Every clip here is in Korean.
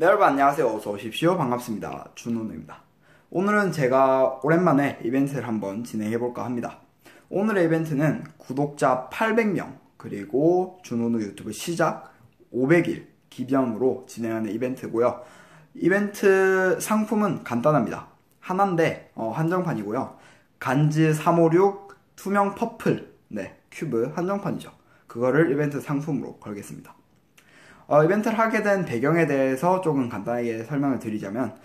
네 여러분 안녕하세요. 어서 오십시오. 반갑습니다. 준호누입니다. 오늘은 제가 오랜만에 이벤트를 한번 진행해 볼까 합니다. 오늘의 이벤트는 구독자 800명 그리고 준호누 유튜브 시작 500일 기념으로 진행하는 이벤트고요. 이벤트 상품은 간단합니다. 하나인데 어, 한정판이고요. 간즈 356 투명 퍼플 네 큐브 한정판이죠. 그거를 이벤트 상품으로 걸겠습니다 어, 이벤트를 하게 된 배경에 대해서 조금 간단하게 설명을 드리자면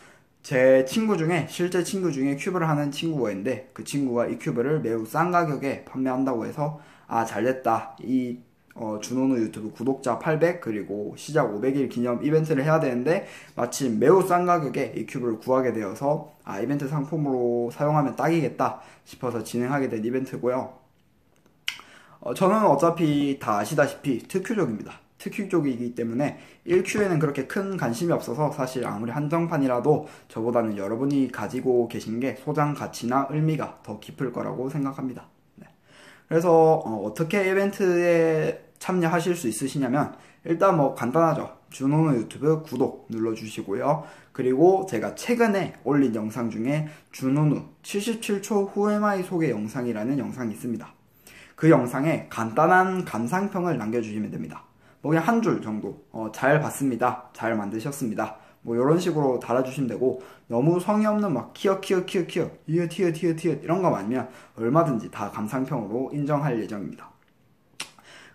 제 친구 중에 실제 친구 중에 큐브를 하는 친구가 있는데 그 친구가 이 큐브를 매우 싼 가격에 판매한다고 해서 아 잘됐다 이 어, 준호누 유튜브 구독자 800 그리고 시작 500일 기념 이벤트를 해야 되는데 마침 매우 싼 가격에 이 큐브를 구하게 되어서 아 이벤트 상품으로 사용하면 딱이겠다 싶어서 진행하게 된 이벤트고요. 어, 저는 어차피 다 아시다시피 특큐족입니다. 특휴 쪽이기 때문에 1Q에는 그렇게 큰 관심이 없어서 사실 아무리 한정판이라도 저보다는 여러분이 가지고 계신 게 소장 가치나 의미가 더 깊을 거라고 생각합니다. 네. 그래서 어, 떻게 이벤트에 참여하실 수 있으시냐면 일단 뭐 간단하죠. 준호는 유튜브 구독 눌러주시고요. 그리고 제가 최근에 올린 영상 중에 준호누 77초 후에마이 소개 영상이라는 영상이 있습니다. 그 영상에 간단한 감상평을 남겨주시면 됩니다. 뭐 그냥 한 줄 정도 어, 잘 봤습니다. 잘 만드셨습니다. 뭐 이런 식으로 달아주시면 되고 너무 성의 없는 막 키어 키어 키어 키어 이어 티어 티어 티어 이런 거 많으면 얼마든지 다 감상평으로 인정할 예정입니다.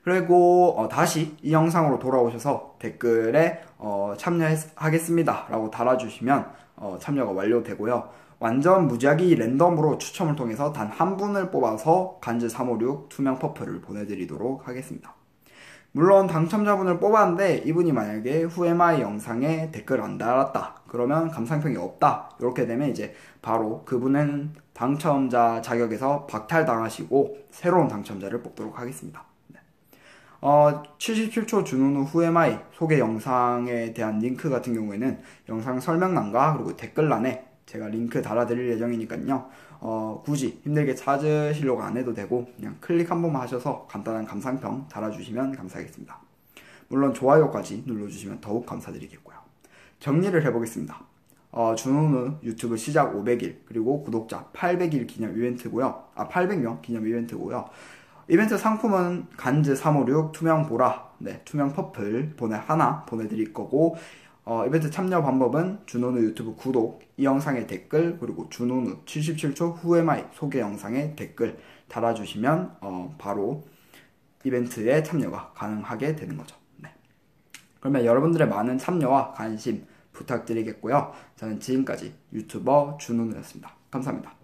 그리고 어, 다시 이 영상으로 돌아오셔서 댓글에 어, 참여하겠습니다. 라고 달아주시면 어, 참여가 완료되고요. 완전 무작위 랜덤으로 추첨을 통해서 단 한 분을 뽑아서 간즈 356 투명 퍼플을 보내드리도록 하겠습니다 물론 당첨자분을 뽑았는데 이분이 만약에 후에마이 영상에 댓글 안 달았다. 그러면 감상평이 없다. 이렇게 되면 이제 바로 그분은 당첨자 자격에서 박탈당하시고 새로운 당첨자를 뽑도록 하겠습니다. 네. 어, 77초 준훈우 후에마이 소개 영상에 대한 링크 같은 경우에는 영상 설명란과 그리고 댓글란에 제가 링크 달아드릴 예정이니까요. 어, 굳이 힘들게 찾으시려고 안 해도 되고 그냥 클릭 한 번만 하셔서 간단한 감상평 달아주시면 감사하겠습니다. 물론 좋아요까지 눌러주시면 더욱 감사드리겠고요. 정리를 해보겠습니다. 어, 준호는 유튜브 시작 500일 그리고 구독자 800일 기념 이벤트고요. 아 800명 기념 이벤트고요. 이벤트 상품은 간즈 356 투명 보라, 네 투명 퍼플 보내 하나 보내드릴 거고 어, 이벤트 참여 방법은 준호누 유튜브 구독, 이 영상의 댓글, 그리고 준호누 77초 후에마이 소개 영상의 댓글 달아주시면 어, 바로 이벤트에 참여가 가능하게 되는 거죠. 네. 그러면 여러분들의 많은 참여와 관심 부탁드리겠고요. 저는 지금까지 유튜버 준호누였습니다. 감사합니다.